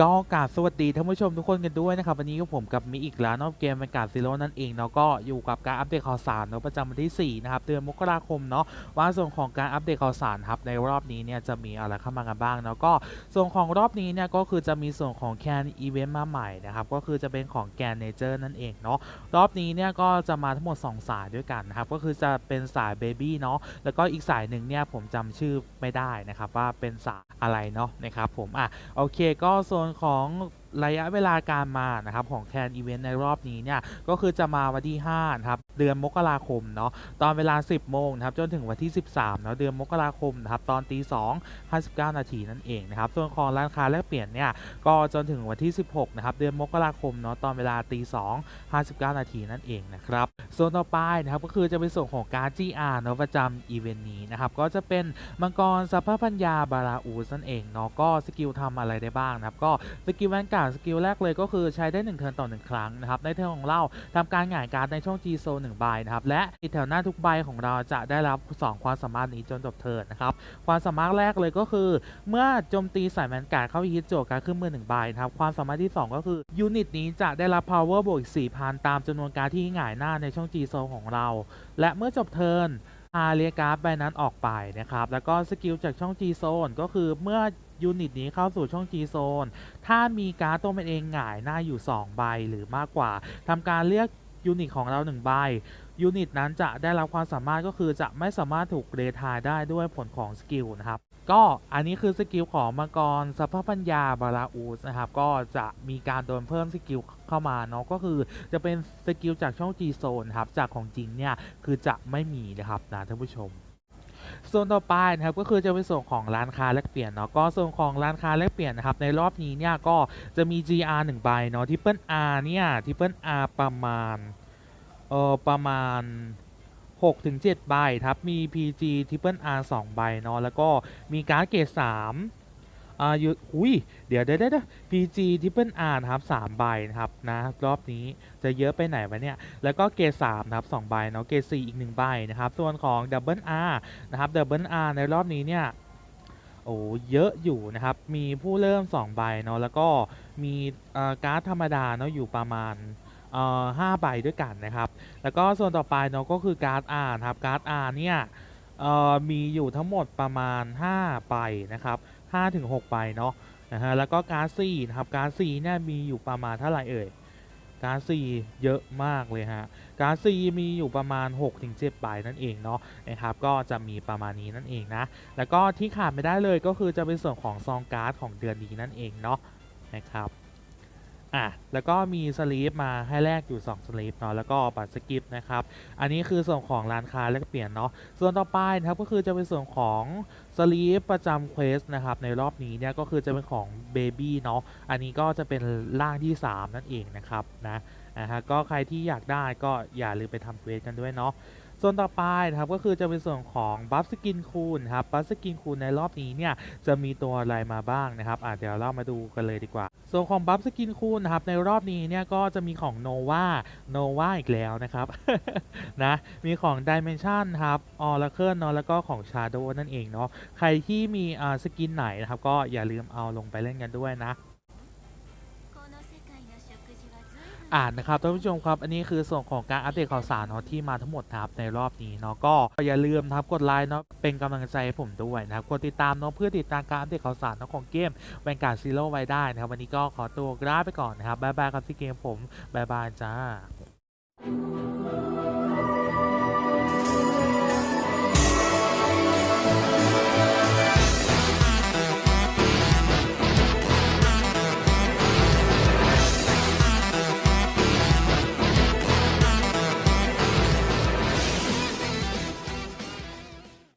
ก็กราบสวัสดีท่านผู้ชมทุกคนกันด้วยนะครับวันนี้ก็ผมกับมีอีกแล้วนอกเกมเป็นการซีโร่นั่นเองเนาะก็อยู่กับการอัปเดตข่าวสารเนาะประจำวันที่ 4 นะครับเดือนมกราคมเนาะว่าส่วนของการอัปเดตข่าวสารครับในรอบนี้เนี่ยจะมีอะไรเข้ามากันบ้างเนาะก็ส่วนของรอบนี้เนี่ยก็คือจะมีส่วนของแคนอีเวนต์มาใหม่นะครับก็คือจะเป็นของแกนเนเจอร์นั่นเองเนาะรอบนี้เนี่ยก็จะมาทั้งหมด 2 สายด้วยกันนะครับก็คือจะเป็นสายเบบี้เนาะแล้วก็อีกสายหนึ่งเนี่ยผมจำชื่อไม่ได้นะครับว่าเป็นสายอะไรเนาะนะครับผมอะโอเคก็ส่วนของ ระยะเวลาการมานะครับของแคนอีเวนต์ในรอบนี้เนี่ยก็คือจะมาวันที่5นะครับเดือนมกราคมเนาะตอนเวลา 10 โมงนะครับจนถึงวันที่ 13เนาะเดือนมกราคมนะครับตอนตี2 59 นาทีนั่นเองนะครับส่วนของร้านค้าแลกเปลี่ยนเนี่ยก็จนถึงวันที่ 16นะครับเดือนมกราคมเนาะตอนเวลาตี2 59 นาทีนั่นเองนะครับส่วนต่อไปนะครับก็คือจะเป็นส่วนของการ GR เนาะประจำอีเวนต์นี้นะครับก็จะเป็นมังกรสัพพพัญญาบาราอูสนั่นเองเนาะก็สกิลทำอะไรได้บ้างนะครับก็สกิลแวนการดสกิลแรกเลยก็คือใช้ได้1เทิร์นต่อ 1 ครั้งนะครับในเทิร์นของเราทำการหงายการในช่อง G โซน1ใบนะครับและแถวหน้าทุกใบของเราจะได้รับ 2 ความสามารถนี้จนจบเทิร์นนะครับความสามารถแรกเลยก็คือ เมื่อโจมตีใส่แวนการ์ดเข้าฮิตโจทย์การขึ้นมือ1ใบนะครับความสามารถที่ 2 ก็คือยูนิตนี้จะได้รับ power บวกอีก4,000 ตามจำนวนการที่หงายหน้าในช่อง G โซนของเรา และเมื่อจบเทิร์น พาเรียการ์ดใบนั้นออกไปนะครับ แล้วก็สกิลจากช่อง G Zone ก็คือเมื่อยูนิตนี้เข้าสู่ช่อง G Zone ถ้ามีการ์ดตัวมันเองหงายหน้าอยู่ 2 ใบหรือมากกว่าทำการเลือกยูนิตของเรา 1 ใบ ยูนิตนั้นจะได้รับความสามารถก็คือจะไม่สามารถถูกเรทายได้ด้วยผลของสกิลนะครับ ก็อันนี้คือสกิลของมังกรสัพพปัญญาบาราอูสนะครับ ก็จะมีการโดนเพิ่มสกิลเข้ามาเนาะก็คือจะเป็นสกิลจากช่อง G Zone ครับจากของจริงเนี่ยคือจะไม่มีนะครับนะท่านผู้ชมส่วนต่อไปนะครับก็คือจะเป็นส่วนของร้านค้าแลกเปลี่ยนเนาะก็ส่วนของร้านค้าแลกเปลี่ยนนะครับในรอบนี้เนี่ยก็จะมี GR 1ใบเนาะทิปเปิล R เนี่ยทิปเปิล R ประมาณ เออประมาณ6ถึง7ใบครับ มี PG ทิปเปิล R 2 ใบเนาะแล้วก็มีการ์ดเกรด3อ่าอยู่อุ้ยเดี๋ยวเดี๋ยวเดี๋ยว PG ทิปเปิล R นะครับ3ใบนะครับนะรอบนี้จะเยอะไปไหนวะเนี่ย แล้วก็เกรด3นะครับ2ใบเนาะเกรด4อีก 1 ใบนะครับ ส่วนของ Double R นะครับ Double R ในรอบนี้เนี่ยโอ้เยอะอยู่นะครับ มีผู้เริ่ม 2 ใบเนาะแล้วก็มีการ์ดธรรมดาเนาะอยู่ประมาณ ห้าใบด้วยกันนะครับ แล้วก็ส่วนต่อไปเนาะก็คือการ์ด R นะครับ การ์ด R เนี่ยอ่อมีอยู่ทั้งหมดประมาณ5ใบนะครับ5ถึง6ใบเนาะนะฮะแล้วก็การ์ด4นะครับการ์ด4เนี่ยมีอยู่ประมาณเท่าไหร่เอ่ยการ์ด4เยอะมากเลยฮะการ์ด4มีอยู่ประมาณ6-7ใบนั่นเองเนาะนะครับก็จะมีประมาณนี้นั่นเองนะแล้วก็ที่ขาดไม่ได้เลยก็คือจะเป็นส่วนของซองการ์ดของเดือนนี้นั่นเองเนาะนะครับ อะแล้วก็มีสลีปมาให้แลกอยู่2สลีปเนาะแล้วก็บัตรสกิปนะครับอันนี้คือส่วนของร้านค้าแลกเปลี่ยนเนาะส่วนต่อไปนะครับก็คือจะเป็นส่วนของสลีปประจำเควสนะครับในรอบนี้เนี่ยก็คือจะเป็นของเบบี้เนาะอันนี้ก็จะเป็นร่างที่ 3 นั่นเองนะครับนะนะฮะก็ใครที่อยากได้ก็อย่าลืมไปทำเควสกันด้วยเนาะ ส่วนต่อไปนะครับก็คือจะเป็นส่วนของบัฟสกินคูณครับบัฟสกินคูณในรอบนี้เนี่ยจะมีตัวอะไรมาบ้างนะครับอะเดี๋ยวเรามาดูกันเลยดีกว่า ส่วนของบัฟสกินคูณนะครับในรอบนี้เนี่ยก็จะมีของโนวาโนวาอีกแล้วนะครับนะมีของ Dimension ครับ Oracle เนาะแล้วก็ของ Shadow นั่นเองเนาะใครที่มีอ่าสกินไหนนะครับก็อย่าลืมเอาลงไปเล่นกันด้วยนะ อ่านนะครับท่านผู้ชมครับ อันนี้คือส่วนของการอัปเดตข่าวสารเนาะที่มาทั้งหมดนะครับในรอบนี้เนาะก็อย่าลืมครับกดไลค์เนาะเป็นกำลังใจให้ผมด้วยนะครับกดติดตามเนาะเพื่อติดตามการอัปเดตข่าวสารเนาะของเกมแวนการ์ดซีโร่ไว้ได้นะครับ วันนี้ก็ขอตัวลาไปก่อนนะครับบ๊ายบายครับที่เกมผมบ๊ายบายจ้า